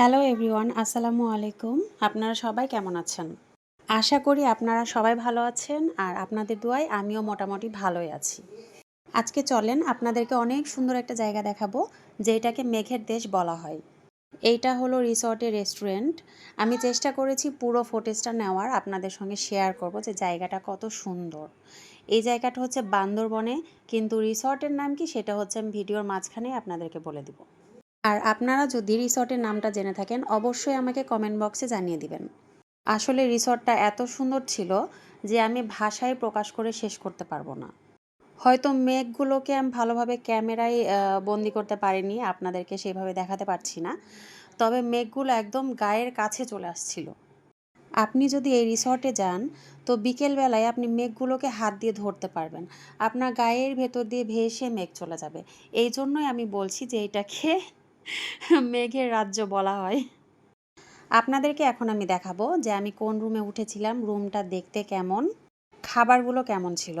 Hello everyone, আসসালামু আলাইকুম। আপনারা সবাই কেমন আছেন? আশা করি আপনারা সবাই ভালো আছেন আর আপনাদের দোয়ায় আমিও মোটামুটি ভালোই আছি। আজকে চলেন আপনাদেরকে অনেক সুন্দর একটা জায়গা দেখাবো, যেটাকে মেঘের দেশ বলা হয়। এইটা হলো রিসর্টের রেস্টুরেন্ট। আমি চেষ্টা করেছি পুরো ফুটেজটা নেওয়ার, আপনাদের সঙ্গে শেয়ার করব যে জায়গাটা কত সুন্দর। এই জায়গাটা হচ্ছে বান্দরবনে, কিন্তু রিসর্টের নাম কি সেটা হচ্ছে আমি ভিডিওর মাঝখানে আপনাদেরকে বলে দিব। আর আপনারা যদি রিসর্টের নামটা জেনে থাকেন, অবশ্যই আমাকে কমেন্ট বক্সে জানিয়ে দিবেন। আসলে রিসর্টটা এত সুন্দর ছিল যে আমি ভাষায় প্রকাশ করে শেষ করতে পারব না। হয়তো মেঘগুলোকে আমি ভালোভাবে ক্যামেরায় বন্দি করতে পারিনি, আপনাদেরকে সেইভাবে দেখাতে পারছি না। তবে মেঘগুলো একদম গায়ের কাছে চলে আসছিল। আপনি যদি এই রিসর্টে যান, তো বিকেলবেলায় আপনি মেঘগুলোকে হাত দিয়ে ধরতে পারবেন। আপনার গায়ের ভেতর দিয়ে ভেসে মেঘ চলে যাবে। এই জন্যই আমি বলছি যে এটাকে মেঘের রাজ্য বলা হয়। আপনাদেরকে এখন আমি দেখাবো যে আমি কোন রুমে উঠেছিলাম, রুমটা দেখতে কেমন, খাবারগুলো কেমন ছিল।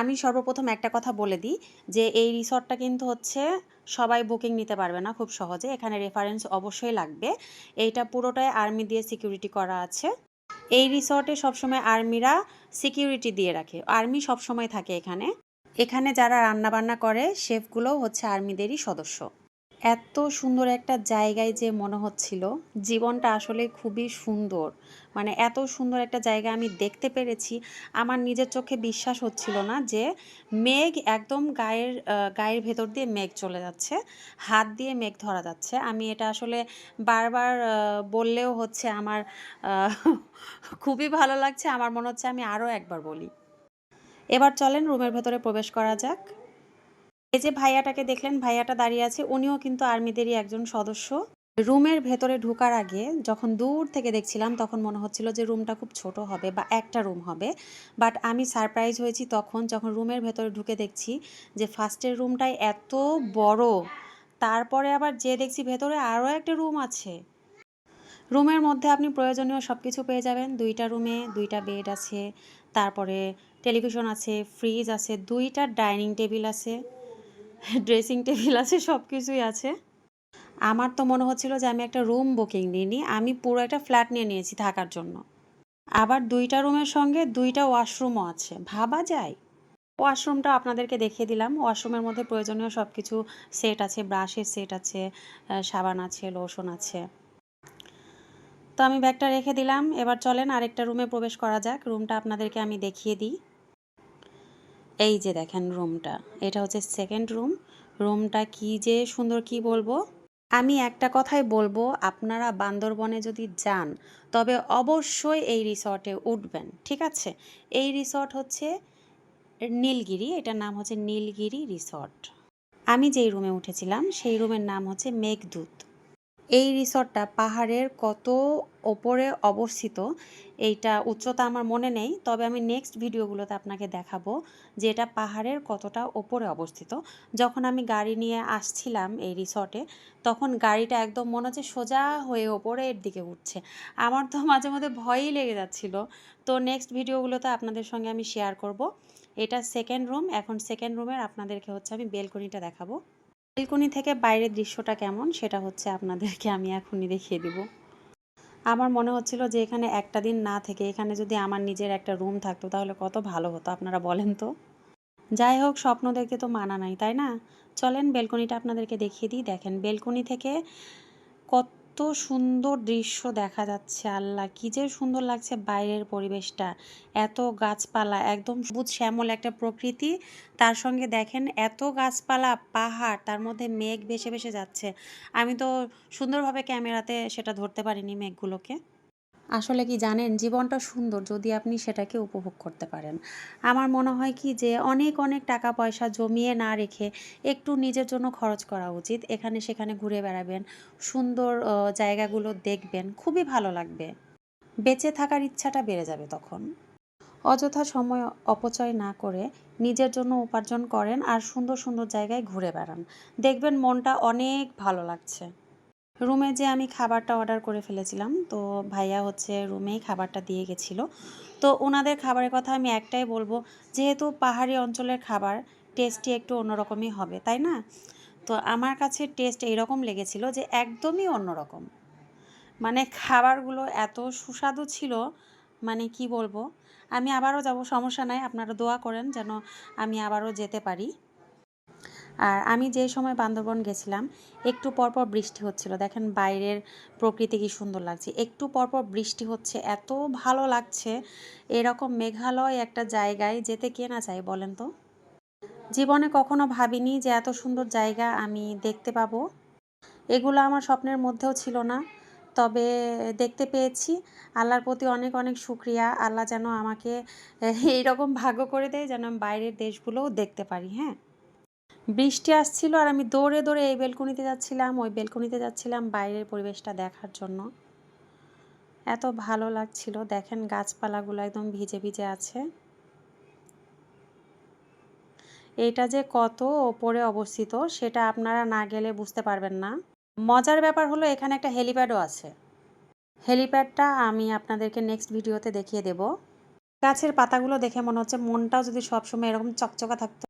আমি সর্বপ্রথম একটা কথা বলে দিই যে এই রিসর্টটা কিন্তু হচ্ছে সবাই বুকিং নিতে পারবে না খুব সহজে, এখানে রেফারেন্স অবশ্যই লাগবে। এইটা পুরোটাই আর্মি দিয়ে সিকিউরিটি করা আছে। এই রিসর্টে সবসময় আর্মিরা সিকিউরিটি দিয়ে রাখে, আর্মি সবসময় থাকে এখানে। এখানে যারা রান্নাবান্না করে, শেফগুলোও হচ্ছে আর্মিদেরই সদস্য। এত সুন্দর একটা জায়গায় যে মনে হচ্ছিল, জীবনটা আসলে খুবই সুন্দর। মানে এত সুন্দর একটা জায়গা আমি দেখতে পেরেছি। আমার নিজের চোখে বিশ্বাস হচ্ছিল না যে মেঘ একদম গায়ের গায়ের ভেতর দিয়ে মেঘ চলে যাচ্ছে, হাত দিয়ে মেঘ ধরা যাচ্ছে। আমি এটা আসলে বারবার বললেও হচ্ছে আমার খুবই ভালো লাগছে। আমার মনে হচ্ছে আমি আরও একবার বলি। এবার চলেন রুমের ভেতরে প্রবেশ করা যাক। এই যে ভাইয়াটাকে দেখলেন, ভাইয়াটা দাঁড়িয়ে আছে, উনিও কিন্তু আর্মিদেরই একজন সদস্য। রুমের ভেতরে ঢোকার আগে যখন দূর থেকে দেখছিলাম, তখন মনে হচ্ছিল যে রুমটা খুব ছোট হবে বা একটা রুম হবে। বাট আমি সারপ্রাইজ হয়েছি তখন যখন রুমের ভেতরে ঢুকে দেখছি যে ফার্স্টের রুমটাই এত বড়, তারপরে আবার যে দেখছি ভেতরে আরও একটা রুম আছে। রুমের মধ্যে আপনি প্রয়োজনীয় সব কিছু পেয়ে যাবেন। দুইটা রুমে দুইটা বেড আছে, তারপরে টেলিভিশন আছে, ফ্রিজ আছে, দুইটা ডাইনিং টেবিল আছে। ড্রেসিং টেবিল আছে সব কিছুই আছে। আমার তো মনে হচ্ছিল যে আমি একটা রুম বুকিং নিইনি আমি পুরো একটা ফ্ল্যাট নিয়ে নিয়েছি থাকার জন্য। আবার দুইটা রুমের সঙ্গে দুইটা ওয়াশরুমও আছে। ভাবা যায়। ওয়াশরুমটা আপনাদেরকে দেখিয়ে দিলাম। ওয়াশরুমের মধ্যে প্রয়োজনীয় সব কিছু সেট আছে, ব্রাশের সেট আছে সাবান আছে, লোশন আছে। তো আমি ব্যাগটা রেখে দিলাম। এবার চলেন আরেকটা রুমে প্রবেশ করা যাক। রুমটা আপনাদেরকে আমি দেখিয়ে দিই। এই যে দেখেন রুমটা, এটা হচ্ছে সেকেন্ড রুম রুমটা কি যে সুন্দর কি বলব? আমি একটা কথাই বলব, আপনারা বান্দরবনে যদি যান, তবে অবশ্যই এই রিসর্টে উঠবেন, ঠিক আছে? এই রিসর্ট হচ্ছে নীলগিরি, এটার নাম হচ্ছে নীলগিরি রিসর্ট। আমি যেই রুমে উঠেছিলাম, সেই রুমের নাম হচ্ছে মেঘদূত। এই রিসর্টটা পাহাড়ের কত ওপরে অবস্থিত, এইটা উচ্চতা আমার মনে নেই। তবে আমি নেক্সট ভিডিওগুলোতে আপনাকে দেখাবো যে এটা পাহাড়ের কতটা ওপরে অবস্থিত। যখন আমি গাড়ি নিয়ে আসছিলাম এই রিসর্টে, তখন গাড়িটা একদম মনে হচ্ছে সোজা হয়ে ওপরের দিকে উঠছে। আমার তো মাঝে মধ্যে ভয়ই লেগে যাচ্ছিল। তো নেক্সট ভিডিওগুলোতে আপনাদের সঙ্গে আমি শেয়ার করব। এটা সেকেন্ড রুম এখন সেকেন্ড রুমের আপনাদেরকে হচ্ছে আমি বেলকনিটা দেখাবো। বেলকনি থেকে বাইরের দৃশ্যটা কেমন সেটা হচ্ছে আপনাদেরকে আমি এখনই দেখিয়ে দিব। আমার মনে হচ্ছিল যে এখানে একটা দিন না থেকে এখানে যদি আমার নিজের একটা রুম থাকতো তাহলে কত ভালো হতো, আপনারা বলেন তো। যাই হোক স্বপ্ন দেখতে তো মানা নাই, তাই না? চলেন, বেলকনিটা আপনাদেরকে দেখিয়ে দিই। দেখেন, বেলকনি থেকে কত এত সুন্দর দৃশ্য দেখা যাচ্ছে, আল্লাহ কি যে সুন্দর লাগছে বাইরের পরিবেশটা। এত গাছপালা, একদম সবুজ শ্যামল একটা প্রকৃতি। তার সঙ্গে দেখেন এত গাছপালা, পাহাড়, তার মধ্যে মেঘ ভেসে ভেসে যাচ্ছে। আমি তো সুন্দরভাবে ক্যামেরাতে সেটা ধরতে পারিনি মেঘগুলোকে। আসলে কি জানেন? জীবনটা সুন্দর যদি আপনি সেটাকে উপভোগ করতে পারেন। আমার মনে হয় কি যে অনেক অনেক টাকা পয়সা জমিয়ে না রেখে একটু নিজের জন্য খরচ করা উচিত। এখানে সেখানে ঘুরে বেড়াবেন, সুন্দর জায়গাগুলো দেখবেন, খুবই ভালো লাগবে। বেঁচে থাকার ইচ্ছাটা বেড়ে যাবে তখন। অযথা সময় অপচয় না করে নিজের জন্য উপার্জন করেন আর সুন্দর সুন্দর জায়গায় ঘুরে বেড়ান। দেখবেন মনটা অনেক ভালো লাগছে। রুমে যে আমি খাবারটা অর্ডার করে ফেলেছিলাম, তো ভাইয়া হচ্ছে রুমেই খাবারটা দিয়ে গেছিল। তো ওনাদের খাবারের কথা আমি একটাই বলব, যেহেতু পাহাড়ি অঞ্চলের খাবার টেস্টি একটু অন্যরকমই হবে, তাই না? তো আমার কাছে টেস্ট এইরকম লেগেছিল যে একদমই অন্যরকম। মানে খাবারগুলো এত সুস্বাদু ছিল মানে কি বলব? আমি আবারও যাব, সমস্যা নাই, আপনারা দোয়া করেন যেন আমি আবারও যেতে পারি। আর আমি যে সময় বান্দরবন গেছিলাম, একটু পরপর বৃষ্টি হচ্ছিল। দেখেন বাইরের প্রকৃতি কি সুন্দর লাগছে। একটু পরপর বৃষ্টি হচ্ছে, এত ভালো লাগছে। এরকম মেঘালয় একটা জায়গায় যেতে কে না চাই বলেন তো? জীবনে কখনো ভাবিনি যে এত সুন্দর জায়গা আমি দেখতে পাবো। এগুলো আমার স্বপ্নের মধ্যেও ছিল না। তবে দেখতে পেয়েছি, আল্লাহর প্রতি অনেক অনেক শুক্রিয়া। আল্লাহ যেন আমাকে এইরকম ভাগ্য করে দেয় যেন আমি বাইরের দেশগুলোও দেখতে পারি হ্যাঁ? বৃষ্টি আসছিল আর আমি দৌড়ে দৌড়ে এই বেলকনিতে যাচ্ছিলাম, ওই বেলকনিতে যাচ্ছিলাম বাইরের পরিবেশটা দেখার জন্য। এত ভালো লাগছিল। দেখেন গাছপালাগুলো একদম ভিজে ভিজে আছে। এটা যে কত ওপরে অবস্থিত, সেটা আপনারা না গেলে বুঝতে পারবেন না। মজার ব্যাপার হলো এখানে একটা হেলিপ্যাডও আছে। হেলিপ্যাডটা আমি আপনাদেরকে নেক্সট ভিডিওতে দেখিয়ে দেব। গাছের পাতাগুলো দেখে মনে হচ্ছে মনটাও যদি সবসময় এরকম চকচকা থাকতো।